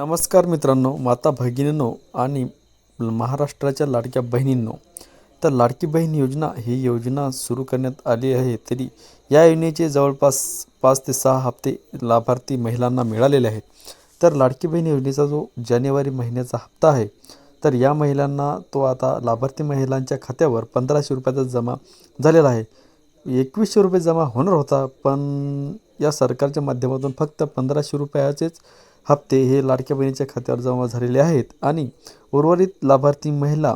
नमस्कार मित्रांनो माता भगिनींनो आणि महाराष्ट्राच्या लाडक्या बहिणींनो तर लाडकी बहीण योजना ही योजना सुरू करण्यात आली आहे तरी या योजनेचे जवळपास पाच ते सहा हप्ते लाभार्थी महिलांना मिळालेले आहेत. तर लाडकी बहीण योजनेचा जो जानेवारी महिन्याचा हप्ता आहे तर या महिलांना तो आता लाभार्थी महिलांच्या खात्यावर पंधराशे रुपयाचा जमा झालेला आहे. एकवीसशे रुपये जमा होणार होता पण या सरकारच्या माध्यमातून फक्त पंधराशे रुपयाचेच हप्ते हे लाडक्या बहिणीच्या खात्यावर जमा झालेले आहेत आणि उर्वरित लाभार्थी महिला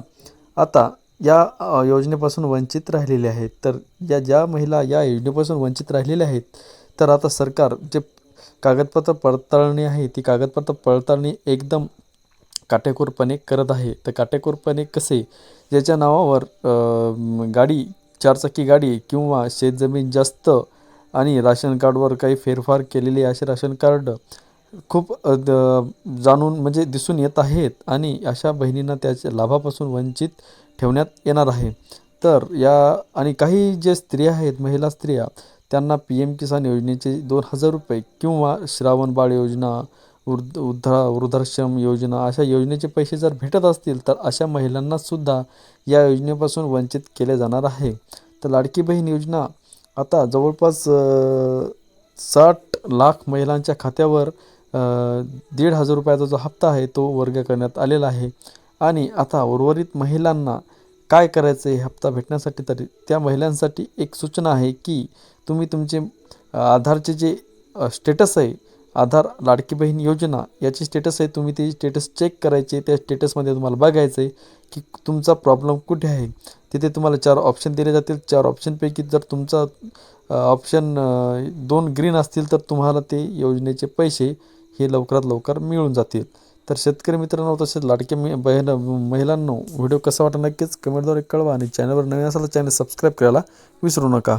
आता या योजनेपासून वंचित राहिलेल्या आहेत. तर या ज्या महिला या योजनेपासून वंचित राहिलेल्या आहेत तर आता सरकार जे कागदपत्र पडताळणी आहे ती कागदपत्र पडताळणी एकदम काटेकोरपणे करत आहे. तर काटेकोरपणे कसे? ज्याच्या नावावर गाडी चारचाकी गाडी किंवा शेतजमीन जास्त आणि राशन कार्डवर काही फेरफार केलेले असे राशन कार्ड खूप द- जाणून म्हणजे दिसून येत आहेत आणि अशा बहिणींना त्याच्या लाभापासून वंचित ठेवण्यात येणार आहे. तर या आणि काही जे स्त्रिया आहेत महिला स्त्रिया त्यांना पी एम किसान योजनेचे दोन हजार रुपये किंवा श्रावण बाळ योजना वृद्ध वृद्धा वृद्धाश्रम योजना अशा योजनेचे पैसे जर भेटत असतील तर अशा महिलांना सुद्धा या योजनेपासून वंचित केले जाणार आहे. तर लाडकी बहीण योजना आता जवळपास साठ लाख महिलांच्या खात्यावर दीड हजार रुपयाचा जो हप्ता आहे तो वर्ग करण्यात आलेला आहे. आणि आता उर्वरित महिलांना काय करायचं आहे हप्ता भेटण्यासाठी तरी त्या महिलांसाठी एक सूचना आहे की तुम्ही तुमचे आधारचे जे स्टेटस आहे आधार लाडकी बहीण योजना याची स्टेटस आहे तुम्ही ते स्टेटस चेक करायचे त्या स्टेटसमध्ये तुम्हाला बघायचं आहे की तुमचा प्रॉब्लेम कुठे आहे. तिथे तुम्हाला चार ऑप्शन दिले जातील. चार ऑप्शनपैकी जर तुमचा ऑप्शन दोन ग्रीन असतील तर तुम्हाला ते योजनेचे पैसे हे लवकरात लवकर मिळून जातील. तर शेतकरी मित्रांनो तसेच लाडके मी बहिण महिलांनो व्हिडिओ कसा वाटा नक्कीच कमेंटद्वारे कळवा आणि चॅनलवर नवीन असाल तर चॅनल सबस्क्राईब करायला विसरू नका.